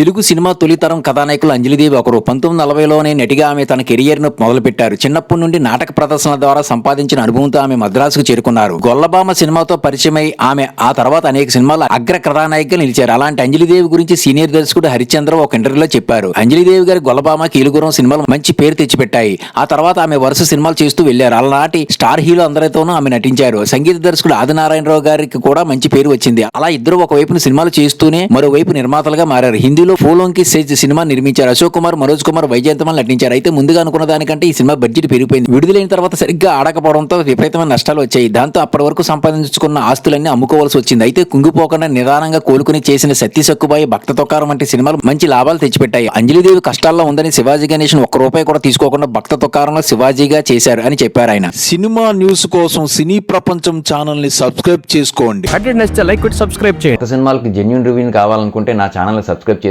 Telugu cinema తొలితరం కథానాయకులు అంజలిదేవి ఒకరు. పంతొమ్మిది నలభైలోనే నటిగా ఆమె తన కెరియర్ను మొదలుపెట్టారు. చిన్నప్పటి నుండి నాటక ప్రదర్శన ద్వారా సంపాదించిన అనుభవంతో ఆమె మద్రాసుకు చేరుకున్నారు. గొల్లబామ సినిమాతో పరిచయమై ఆమె ఆ తర్వాత అనేక సినిమాల అగ్ర కథానాయికగా నిలిచారు. అలాంటి అంజలిదేవి గురించి సీనియర్ దర్శకుడు హరిశ్చంద్ర ఒక ఇంటర్వ్యూలో చెప్పారు. అంజలిదేవి గారి గొల్లబామ కీలుగురం సినిమాలు మంచి పేరు తెచ్చిపెట్టాయి. ఆ తర్వాత ఆమె వరుస సినిమాలు చేస్తూ వెళ్ళారు అలాంటి స్టార్ హీరో అందరితోనూ ఆమె నటించారు. సంగీత దర్శకుడు ఆదినారాయణరావు గారికి కూడా మంచి పేరు వచ్చింది. అలా ఇద్దరు ఒకవైపున సినిమాలు చేస్తూనే మరోవైపు నిర్మాతలుగా మారారు. హిందీలో ఫోలోంకి సేజ్ సినిమా నిర్మించారు. అశోక్ కుమార్ మనోజ్ కుమార్ వైజయంతమల్ నటించారు. అయితే ముందుగా అనుకున్న దానికంటే ఈ సినిమా బడ్జెట్ పెరిగిపోయింది. విడుదలైన తర్వాత సరిగ్గా ఆడకపోవడంతో విపరీతమైన నష్టాలు వచ్చాయి. దాంతో అప్పటి వరకు సంపాదించుకున్న ఆస్తులన్నీ అమ్ముకోవాల్సి వచ్చింది. అయితే కుంగిపోకుండా నిదానంగా కోలుకుని చేసిన సత్య సక్కుబాయి భక్త తొక్కారం వంటి సినిమాలు మంచి లాభాలు తెచ్చిపెట్టాయి. అంజలిదేవి కష్టాల్లో ఉందని శివాజీ గణేష్ ఒక్క రూపాయి కూడా తీసుకోకుండా భక్త తొక్కారంలో శివాజీగా చేశారు అని చెప్పారు ఆయన. సినిమా న్యూస్ కోసం సినీ ప్రపంచం ఛానల్ని సబ్స్క్రైబ్ చేసుకోండి. లైక్ సబ్స్క్రైబ్ చేయండి సినిమాలకి జెన్యున్ రివ్యూని కావాలనుకుంటే నా ఛానల్ సబ్స్క్రైబ్ చేసుకోండి